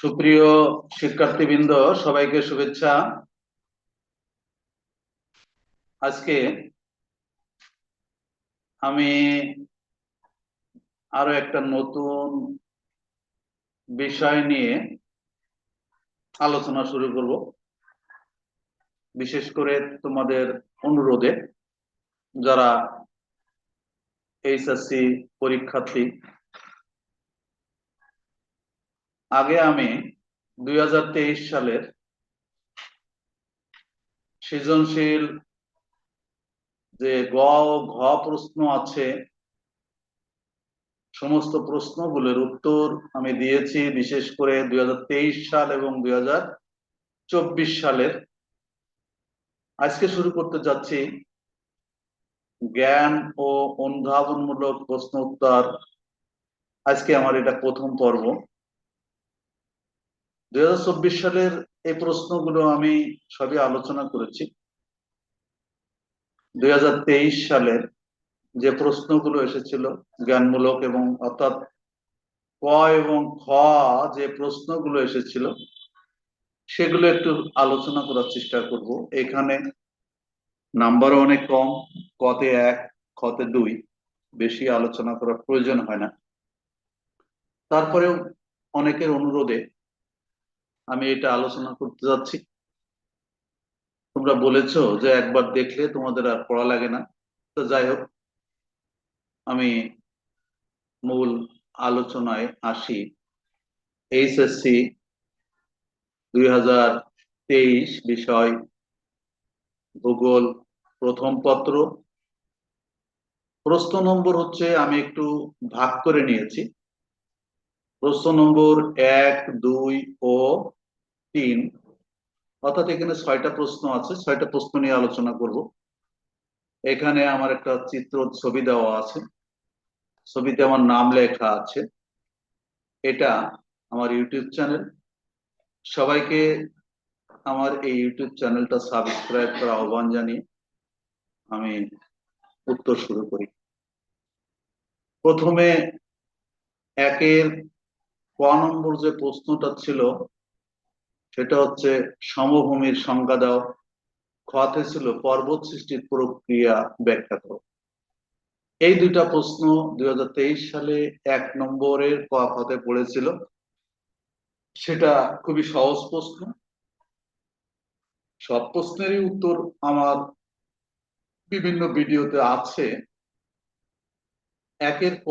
সুপ্রিয় শিক্ষার্থীবৃন্দ, সবাইকে শুভেচ্ছা। আজকে আমি আরও একটা নতুন বিষয় নিয়ে আলোচনা শুরু করব। বিশেষ করে তোমাদের অনুরোধে যারা এইচএসসি পরীক্ষার্থী আগে আমি দুই হাজার তেইশ সালের সৃজনশীল যে গ ঘ প্রশ্ন আছে, সমস্ত প্রশ্নগুলোর উত্তর আমি দিয়েছি বিশেষ করে দুই হাজার তেইশ সাল এবং দুই হাজার চব্বিশ সালের। আজকে শুরু করতে যাচ্ছি জ্ঞান ও অনুধাবনমূলক প্রশ্ন উত্তর। আজকে আমার এটা প্রথম পর্ব। দুই হাজার চব্বিশ সালের এই প্রশ্নগুলো আমি সবই আলোচনা করেছি। দুই হাজার তেইশ সালের যে প্রশ্নগুলো এসেছিল, জ্ঞানমূলক এবং অর্থাৎ ক এবং খ যে প্রশ্নগুলো এসেছিল, সেগুলো একটু আলোচনা করার চেষ্টা করব। এখানে নাম্বারও অনেক কম, কতে এক খতে দুই, বেশি আলোচনা করার প্রয়োজন হয় না। তারপরেও অনেকের অনুরোধে আমি এটা আলোচনা করতে যাচ্ছি। তোমরা বলেছ যে একবার দেখলে তোমাদের আর পড়া লাগে না। তো যাই হোক, আমি মূল আলোচনায় আসি। এইচএসসি দুই হাজার তেইশ বিষয়, ভূগোল, প্রথম পত্র। প্রশ্ন নম্বর হচ্ছে, আমি একটু ভাগ করে নিয়েছি। প্রশ্ন নম্বর এক, দুই ও তিন, অর্থাৎ এখানে ছয়টা প্রশ্ন আছে, ছয়টা প্রশ্ন নিয়ে আলোচনা করব। এখানে আমার একটা চিত্র, ছবি দেওয়া আছে। ছবিতে আমার নাম লেখা আছে। এটা আমার ইউটিউব চ্যানেল। সবাইকে আমার এই ইউটিউব চ্যানেলটা সাবস্ক্রাইব করা আহ্বান জানিয়ে আমি উত্তর শুরু করি। প্রথমে একের ক নম্বর যে প্রশ্নটা ছিল সেটা হচ্ছে সমভূমির সংজ্ঞা দাও। খতে ছিল পর্বত সৃষ্টির প্রক্রিয়া ব্যাখ্যা করো এই দুইটা প্রশ্ন দুই হাজার তেইশ সালে এক নম্বরের ক পড়েছিল। সেটা খুবই সহজ প্রশ্ন। সব প্রশ্নেরই উত্তর আমার বিভিন্ন ভিডিওতে আছে। একের ক,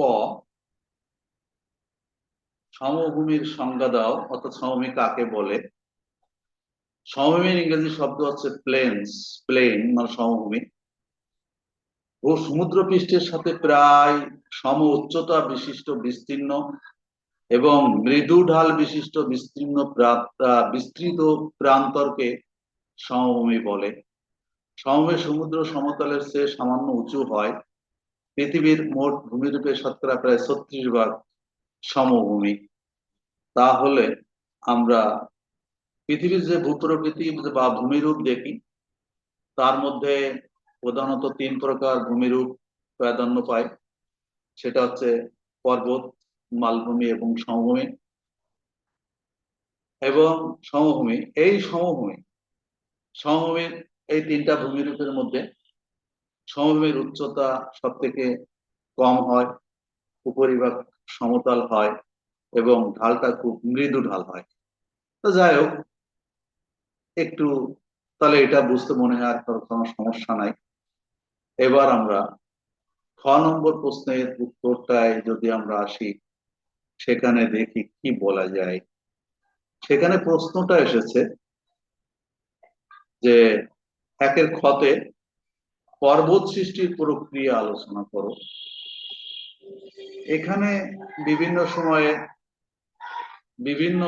সমভূমির সংজ্ঞা দাও, অর্থাৎ সমভূমি কাকে বলে? সমভূমির ইংরেজি শব্দ হচ্ছে প্লেন্স প্লেন মানে সমভূমি। ও সমুদ্র পৃষ্ঠের সাথে প্রায় সম উচ্চতা বিশিষ্ট, বিস্তীর্ণ এবং মৃদু ঢাল বিশিষ্ট, বিস্তীর্ণ বিস্তৃত প্রান্তরকে সমভূমি বলে। সমভূমি সমুদ্র সমতলের চেয়ে সামান্য উঁচু হয়। পৃথিবীর মোট ভূমিরূপে শতকরা প্রায় ছত্রিশ ভাগ সমভূমি। তাহলে আমরা পৃথিবীর যে ভূপ্রকৃতি বা ভূমিরূপ দেখি, তার মধ্যে প্রধানত তিন প্রকার ভূমিরূপ প্রাধান্য পায়। সেটা হচ্ছে পর্বত, মালভূমি এবং সমভূমি। এবং সমভূমি, এই সমভূমি, সমভূমির এই তিনটা ভূমিরূপের মধ্যে সমভূমির উচ্চতা সব থেকে কম হয়, উপরিভাগ সমতল হয় এবং ঢালটা খুব মৃদু ঢাল হয়। তো যাই হোক একটু, তাহলে এটা বুঝতে মনে হয় আর কোনো সমস্যা নাই। এবার আমরা খ নম্বর প্রশ্নের উত্তরটায় যদি আমরা আসি, সেখানে দেখি কি বলা যায়। সেখানে প্রশ্নটা এসেছে যে একের ক্ষতে পর্বত সৃষ্টির প্রক্রিয়া আলোচনা করো। এখানে বিভিন্ন সময়ে বিভিন্ন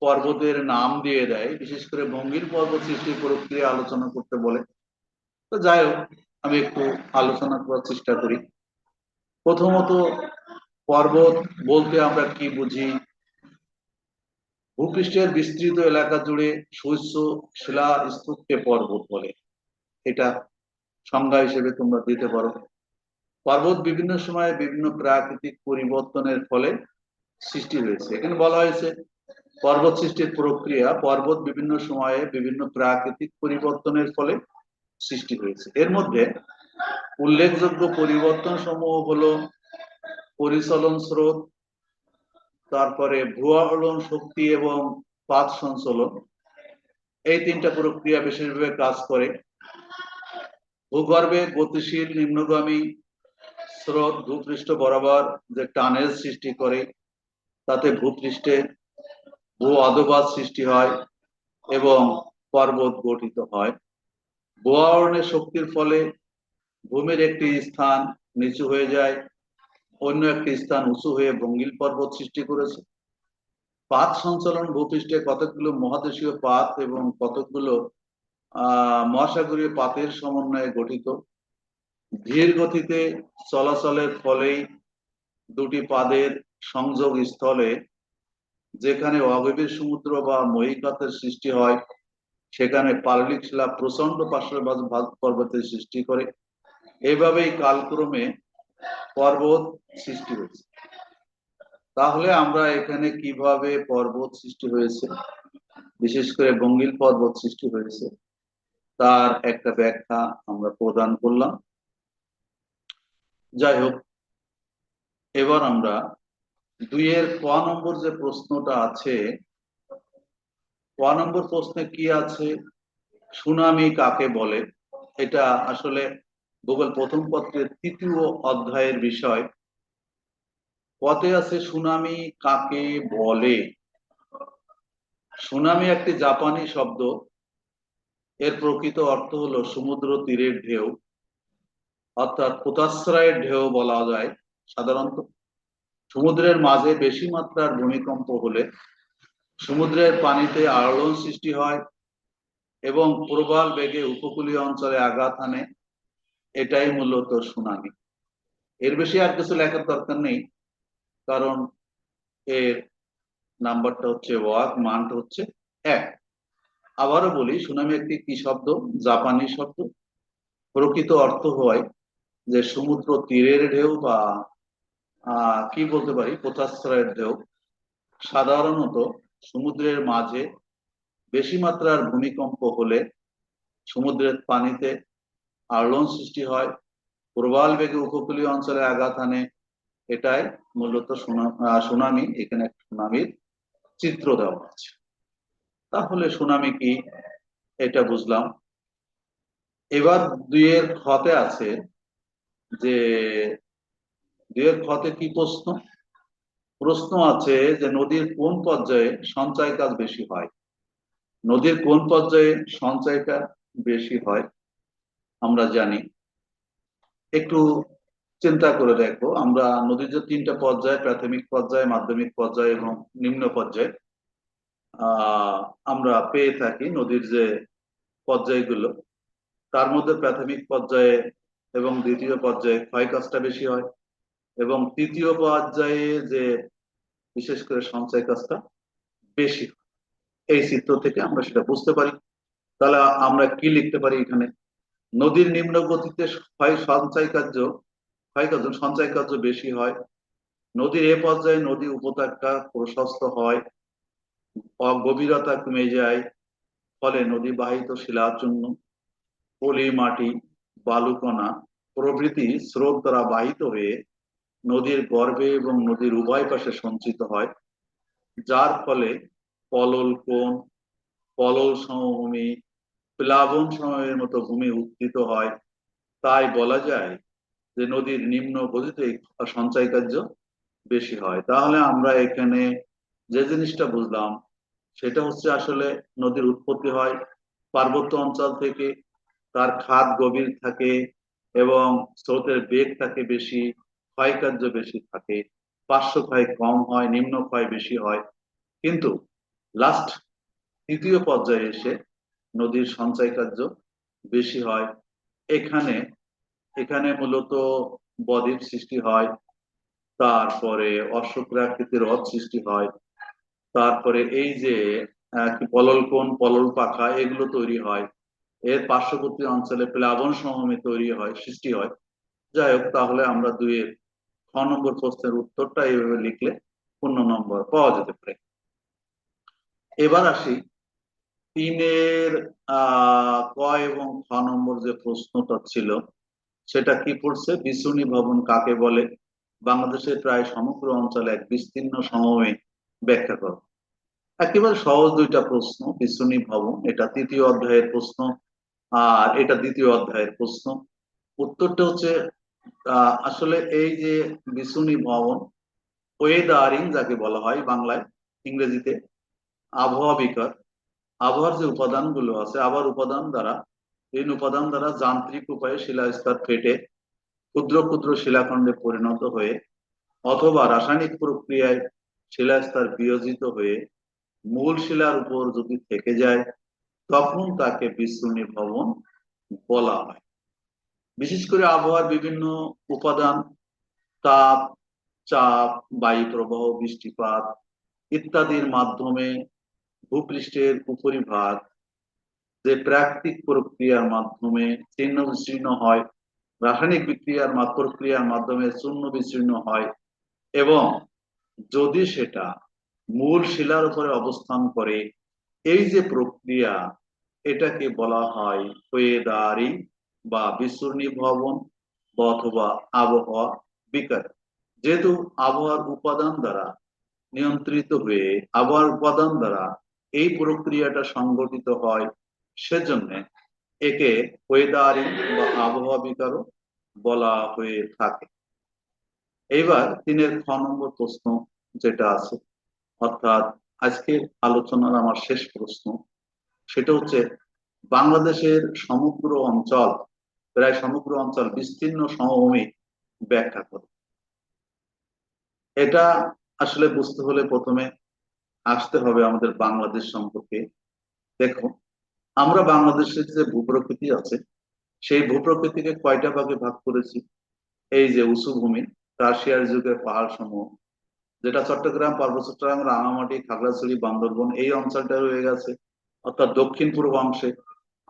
পর্বতের নাম দিয়ে দেয়, বিশেষ করে ভঙ্গির পর্বত সৃষ্টির প্রক্রিয়া আলোচনা করতে বলে। তো যাই হোক, আমি একটু আলোচনা করার চেষ্টা করি। প্রথমত, পর্বত বলতে আমরা কি বুঝি? ভূপৃষ্ঠের বিস্তৃত এলাকা জুড়ে শস্য, শিলা, স্তূপকে পর্বত বলে। এটা সংজ্ঞা হিসেবে তোমরা দিতে পারো। পর্বত বিভিন্ন সময়ে বিভিন্ন প্রাকৃতিক পরিবর্তনের ফলে সৃষ্টি হয়েছে। এখানে বলা হয়েছে পর্বত সৃষ্টির প্রক্রিয়া পর্বত বিভিন্ন সময়ে বিভিন্ন প্রাকৃতিক পরিবর্তনের ফলে সৃষ্টি হয়েছে। এর মধ্যে উল্লেখযোগ্য পরিবর্তন সমূহ হলো পরিচলন স্রোত, তারপরে ভূয়ালন শক্তি এবং পাত সঞ্চলন। এই তিনটা প্রক্রিয়া বিশেষভাবে কাজ করে। ভূগর্ভে গতিশীল নিম্নগামী স্রোত ভূপৃষ্ঠ বরাবর যে টানেল সৃষ্টি করে, তাতে ভূপৃষ্ঠে ভূ অধবাদ সৃষ্টি হয় এবং পর্বত গঠিত হয়। ভূয়ারণের শক্তির ফলে ভূমির একটি স্থান নিচু হয়ে যায়, অন্য একটি স্থান উঁচু হয়ে বঙ্গিল পর্বত সৃষ্টি করেছে। পাত সঞ্চালন ভূপৃষ্ঠে কতকগুলো মহাদেশীয় পাত এবং কতকগুলো, আহ, মহাসাগরীয় পাতের সমন্বয়ে গঠিত। ধীর গতিতে চলাচলের ফলেই দুটি পাদের সংযোগ স্থলে যেখানে অগভীর সমুদ্র বা মহিকাতের সৃষ্টি হয়, সেখানে পাললিক শিলা প্রচণ্ড পার্শ্ববাদ পর্বতের সৃষ্টি করে। এইভাবেই কালক্রমে পর্বত সৃষ্টি হয়েছে। তাহলে আমরা এখানে কীভাবে পর্বত সৃষ্টি হয়েছে? বিশেষ করে বঙ্গিল পর্বত সৃষ্টি হয়েছে, তার একটা ব্যাখ্যা আমরা প্রদান করলাম। যাই হোক, এবার আমরা দুইয়ের ক নম্বর যে প্রশ্নটা আছে, ক নম্বর প্রশ্নে কি আছে? সুনামি কাকে বলে? এটা আসলে ভূগোল প্রথম পত্রের তৃতীয় অধ্যায়ের বিষয়। পথে আছে সুনামি কাকে বলে? সুনামি একটি জাপানি শব্দ। এর প্রকৃত অর্থ হলো সমুদ্র তীরের ঢেউ, অর্থাৎ পোতাশ্রয়ের ঢেউ বলা যায়। সাধারণত সমুদ্রের মাঝে বেশি মাত্রার ভূমিকম্প হলে সমুদ্রের পানিতে আলোড়ন সৃষ্টি হয় এবং প্রবল বেগে উপকূলীয় অঞ্চলে আঘাত আনে এটাই মূলত সুনামি। এর বেশি আর কিছু লেখার দরকার নেই, কারণ এর নাম্বারটা হচ্ছে ওয়াক, মানটা হচ্ছে এক। আবারও বলি, সুনামি একটি কি শব্দ? জাপানি শব্দ। প্রকৃত অর্থ হয় যে সমুদ্র তীরের ঢেউ বা কি বলতে পারি? পোতাশ্রয়ের ঢেউ সাধারণত সমুদ্রের মাঝে বেশি মাত্রার ভূমিকম্প হলে সমুদ্রের পানিতে আলোড়ন সৃষ্টি হয়। প্রবাল বেগে উপকূলীয় অঞ্চলে আঘাত আনে। এটাই মূলত সুনামি। এখানে একটা সুনামির চিত্র দেওয়া আছে। তাহলে সুনামি কি? এটা বুঝলাম। এবার দুইয়ের খতে আছে যে দুইয়ের ক্ষতে কি প্রশ্ন? প্রশ্ন আছে যে নদীর কোন পর্যায়ে সঞ্চয় কাজ বেশি হয়? নদীর কোন পর্যায়ে সঞ্চয়টা বেশি হয়? আমরা জানি। একটু চিন্তা করে দেখো, আমরা নদীর যে তিনটা পর্যায়ে, প্রাথমিক পর্যায়ে, মাধ্যমিক পর্যায়ে এবং নিম্ন পর্যায়ে আমরা পেয়ে থাকি নদীর যে পর্যায়গুলো। তার মধ্যে প্রাথমিক পর্যায়ে এবং দ্বিতীয় পর্যায়ে ক্ষয় কাজটা বেশি হয়। এবং তৃতীয় পর্যায়ে যে বিশেষ করে সঞ্চয় কাজটা বেশি এই চিত্র থেকে আমরা সেটা বুঝতে পারি। তাহলে আমরা কি লিখতে পারি এখানে? নদীর নিম্ন গতিতে ক্ষয় সঞ্চয় কার্য ক্ষয় কার্য, সঞ্চয় কার্য বেশি হয়। নদীর এ পর্যায়ে নদী উপত্যকা প্রশস্ত হয় গভীরতা কমে যায়, ফলে নদী বাহিত শিলাচূর্ণ পলি মাটি, বালুকণা প্রভৃতি স্রোত দ্বারা বাহিত হয়ে নদীর গর্ভে এবং নদীর উভয় পাশে সঞ্চিত হয়, যার ফলে পলল কোন পলল সমভূমি, প্লাবন সময়ের মতো ভূমি উত্থিত হয়। তাই বলা যায় যে নদীর নিম্ন গতিতে সঞ্চয় কার্য বেশি হয়। তাহলে আমরা এখানে যে জিনিসটা বুঝলাম, সেটা হচ্ছে আসলে নদীর উৎপত্তি হয় পার্বত্য অঞ্চল থেকে, তার খাদ গভীর থাকে এবং স্রোতের বেগ থাকে বেশি ক্ষয়কার্য বেশি থাকে, পার্শ্ব ক্ষয় কম হয়, নিম্ন ক্ষয় বেশি হয়। কিন্তু লাস্ট তৃতীয় পর্যায়ে এসে নদীর সঞ্চয় কার্য বেশি হয়। এখানে এখানে মূলত বদ্বীপ সৃষ্টি হয়, তারপরে অশ্বক্রাকৃতির হ্রদ সৃষ্টি হয়, তারপরে এই যে পলল কোন পলল পাখা, এগুলো তৈরি হয়। এর পার্শ্ববর্তী অঞ্চলে প্লাবন সমভূমি তৈরি হয়, সৃষ্টি হয়। যাই হোক, তাহলে আমরা দুইয়ের ছ নম্বর প্রশ্নের উত্তরটা এইভাবে লিখলে পূর্ণ নম্বর পাওয়া যেতে পারে। এবার আসি তিনের ক এবং খ নম্বর যে প্রশ্নটা ছিল, সেটা কি পড়ছে? বিশুনি ভবন কাকে বলে? বাংলাদেশের প্রায় সমগ্র অঞ্চলে এক বিস্তীর্ণ সমভূমি ব্যাখ্যা করো। একেবারে সহজ দুইটা প্রশ্ন, বিশুনি ভবন, এটা তৃতীয় অধ্যায়ের প্রশ্ন, আর এটা দ্বিতীয় অধ্যায়ের প্রশ্ন। উত্তরটা হচ্ছে আসলে এই যে বিশুনি ভবন, ওয়েদারিং যাকে বলা হয় বাংলায়, ইংরেজিতে, আবহাওয়া বিকার, আবহাওয়ার যে উপাদানগুলো আছে আবার উপাদান দ্বারা, এই উপাদান দ্বারা যান্ত্রিক উপায়ে শিলাস্তর ফেটে, ক্ষুদ্র ক্ষুদ্র শিলাখণ্ডে পরিণত হয়ে, অথবা রাসায়নিক প্রক্রিয়ায় শিলাস্তর বিয়োজিত হয়ে মূল শিলার উপর যদি থেকে যায়, তখন তাকে বিশ্বনী ভবন বলা হয়। বিশেষ করে আবহাওয়ার বিভিন্ন উপাদান, তাপ, চাপ, বায়ু প্রবাহ, বৃষ্টিপাত ইত্যাদির মাধ্যমে ভূপৃষ্ঠের উপরিভাগ, যে প্রাকৃতিক প্রক্রিয়ার মাধ্যমে ছিন্ন বিচ্ছিন্ন হয়, রাসায়নিক বিক্রিয়ার প্রক্রিয়ার মাধ্যমে চূর্ণ বিচ্ছিন্ন হয় এবং যদি সেটা মূল শিলার উপরে অবস্থান করে, এই যে প্রক্রিয়া, এটাকে বলা হয় ওয়েদারিং বা বিশ্বর্ণী ভবন অথবা আবহাওয়া বিকার। যেহেতু আবহাওয়ার উপাদান দ্বারা নিয়ন্ত্রিত হয়ে আবহাওয়ার উপাদান দ্বারা এই প্রক্রিয়াটা সংগঠিত হয়, সেজন্য একে ওয়েদারিং বা আবহাওয়া বিকারও বলা হয়ে থাকে। এইবার তিনের খ নম্বর প্রশ্ন যেটা আছে, অর্থাৎ আজকের আলোচনার আমার শেষ প্রশ্ন, সেটা হচ্ছে বাংলাদেশের সমগ্র অঞ্চল প্রায় সমগ্র অঞ্চল বিস্তীর্ণ সমভূমি ব্যাখ্যা করে। এটা আসলে বুঝতে হলে প্রথমে আসতে হবে আমাদের বাংলাদেশ সম্পর্কে। দেখো, আমরা বাংলাদেশের যে ভূপ্রকৃতি আছে, সেই ভূপ্রকৃতিকে কয়টা ভাগে ভাগ করেছি? এই যে উঁচু ভূমি রাশিয়ার যুগের পাহাড় সমূহ যেটা চট্টগ্রাম, পার্বত্য চট্টগ্রাম, রাঙামাটি, খাগড়াছড়ি, বান্দরবন, এই অঞ্চলটা রয়ে গেছে। অর্থাৎ দক্ষিণ পূর্বাংশে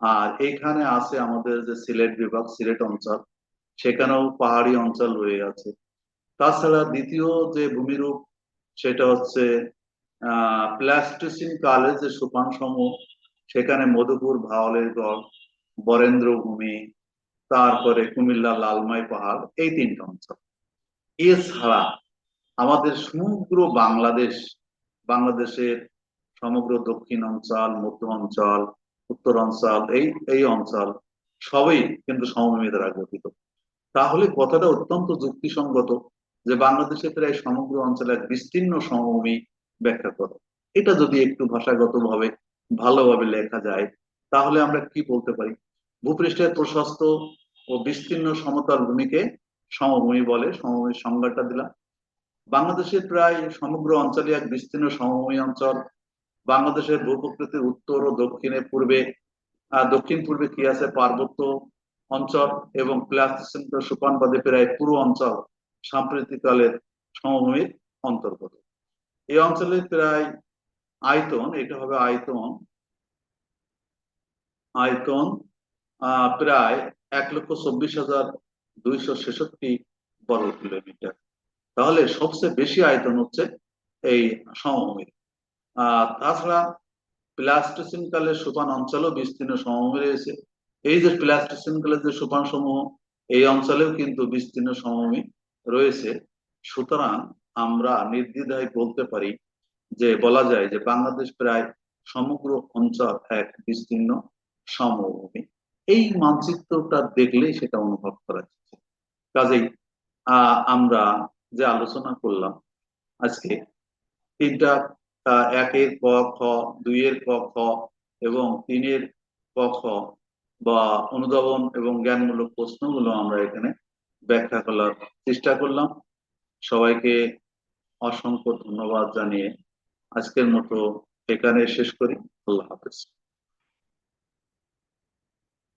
আর এখানে আছে আমাদের যে সিলেট বিভাগ, সিলেট অঞ্চল। সেখানেও পাহাড়ি অঞ্চল রয়ে গেছে তাছাড়া দ্বিতীয় যে ভূমিরূপ, সেটা হচ্ছে প্লাস্টোসিন কালে যে সোপান সমূহ সেখানে মধুপুর ভাওয়ালের গড় বরেন্দ্র ভূমি তারপরে কুমিল্লা লালমাই পাহাড়, এই তিনটা অঞ্চল। এছাড়া আমাদের সমগ্র বাংলাদেশ, বাংলাদেশের সমগ্র দক্ষিণ অঞ্চল, মধ্য অঞ্চল উত্তর অঞ্চল এই এই অঞ্চল সবই কিন্তু সমভূমি দ্বারা গঠিত তাহলে কথাটা অত্যন্ত যুক্তিসঙ্গত যে বাংলাদেশের প্রায় সমগ্র অঞ্চলে এক বিস্তীর্ণ সমভূমি ব্যাখ্যা করো। এটা যদি একটু ভাষাগত ভাবে ভালোভাবে লেখা যায়, তাহলে আমরা কি বলতে পারি? ভূপৃষ্ঠের প্রশস্ত ও বিস্তীর্ণ সমতল ভূমিকে সমভূমি বলে, সমভূমির সংজ্ঞাটা দিলাম। বাংলাদেশের প্রায় সমগ্র অঞ্চলে এক বিস্তীর্ণ সমভূমি অঞ্চল। বাংলাদেশের ভূপ্রকৃতির উত্তর ও দক্ষিণে পূর্বে দক্ষিণ পূর্বে কি আছে? পার্বত্য অঞ্চল এবং প্লাস্টিক সুপানবাদী প্রায় পুরো অঞ্চল সাম্প্রতিককালের সমভূমির অন্তর্গত। এই অঞ্চলের প্রায় আয়তন, এটা হবে আয়তন আয়তন প্রায় এক লক্ষ চব্বিশ হাজার দুইশো ছেষট্টি বর্গ কিলোমিটার তাহলে সবচেয়ে বেশি আয়তন হচ্ছে এই সমভূমির তাছাড়া প্লাস্টোসিন কালের সোপান অঞ্চলও বিস্তীর্ণ সমভূমি রয়েছে। এই যে প্লাস্টোসিন কালের যে সোপান সমূহ, এই অঞ্চলেও কিন্তু বিস্তীর্ণ সমভূমি রয়েছে। সুতরাং আমরা নির্দ্বিধায় বলতে পারি যে, বলা যায় যে বাংলাদেশ প্রায় সমগ্র অঞ্চল এক বিস্তীর্ণ সমভূমি। এই মানচিত্রটা দেখলেই সেটা অনুভব করা যাচ্ছে। কাজেই আমরা যে আলোচনা করলাম, আজকে তিনটা একের ক খ দুইয়ের ক খ এবং তিনের ক খ বা অনুধাবন এবং জ্ঞানমূলক প্রশ্নগুলো আমরা এখানে ব্যাখ্যা করার চেষ্টা করলাম। সবাইকে অসংখ্য ধন্যবাদ জানিয়ে আজকের মতো এখানে শেষ করি। আল্লাহ হাফেজ।